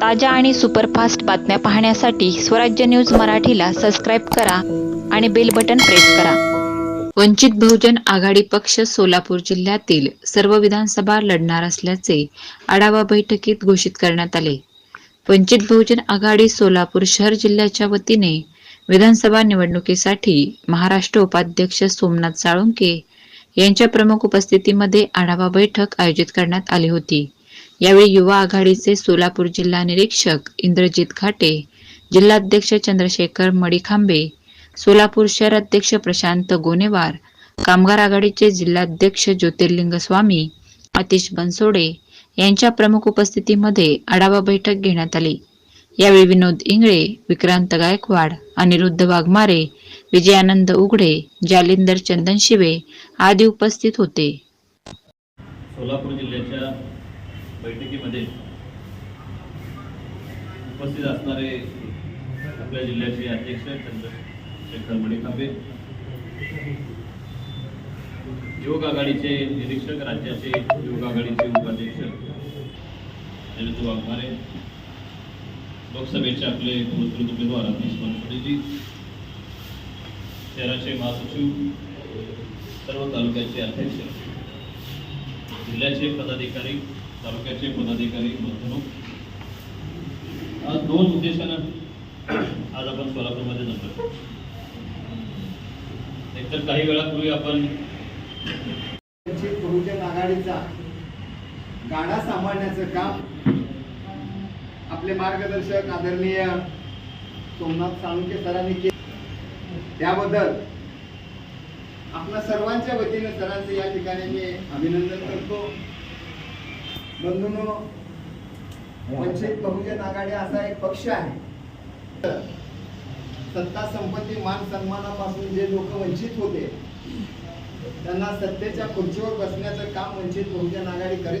ताज्या आणि सुपरफास्ट बातम्या पाहण्यासाठी स्वराज्य न्यूज मराठीला सबस्क्राईब करा आणि बेल बटन प्रेस करा. वंचित बहुजन आघाडी पक्ष सोलापूर जिल्ह्यातील सर्व विधानसभा लढणार असल्याचे आढावा बैठकीत घोषित करण्यात आले. वंचित बहुजन आघाडी सोलापूर शहर जिल्ह्याच्या वतीने विधानसभा निवडणुकीसाठी महाराष्ट्र उपाध्यक्ष सोमनाथ साळुंके यांच्या प्रमुख उपस्थितीमध्ये आढावा बैठक आयोजित करण्यात आली होती. यावेळी युवा आघाडीचे सोलापूर जिल्हा निरीक्षक इंद्रजित घाटे जिल्हाध्यक्ष चंद्रशेखर मडिखांबे सोलापूर शहर अध्यक्ष प्रशांत गोनेवार कामगार आघाडीचे जिल्हाध्यक्ष ज्योतिर्लिंग स्वामी आतिश बनसोडे यांच्या प्रमुख उपस्थितीमध्ये आढावा बैठक घेण्यात आली. यावेळी विनोद इंगळे विक्रांत गायकवाड अनिरुद्ध वाघमारे विजयानंद उघडे जालिंदर चंदनशिवे आदी उपस्थित होते. सोलापूर जिल्ह्याच्या बैठकीमध्ये उपस्थित असणारे आपल्या जिल्ह्याचे अध्यक्ष चंद्रशेखर मणिकांबे योग आघाडीचे निरीक्षक राज्याचे योग आघाडीचे उपाध्यक्ष अनिरुद्ध वाघमारे लोकसभेचे आपले पुरस्कृत उमेदवार अतिश बनसोडेजी शहराचे महासचिव सर्व तालुक्याचे अध्यक्ष जिल्ह्याचे पदाधिकारी तालुक्याचे पदाधिकारी बंधू आज दोन उद्देशानं आज आपण सोलापूरमध्ये जमलो एकतर काही वेळापूर्वी आपण बहुजन आघाडीचा गाडा सांभाळण्याचं काम आपले मार्गदर्शक आदरणीय सोमनाथ साळुंके सरांनी केले. त्याबद्दल आपल्या सर्वांच्या वतीने सरांचं या ठिकाणी मी अभिनंदन करतो. बंधूंनो वंचित बहुजन आघाडी असा एक पक्ष आहे. सत्ता संपत्ती मान सन्मानापासून जे लोक वंचित होते त्यांना सत्तेच्या खुर्चीवर बसण्याचं काम वंचित बहुजन आघाडी करीत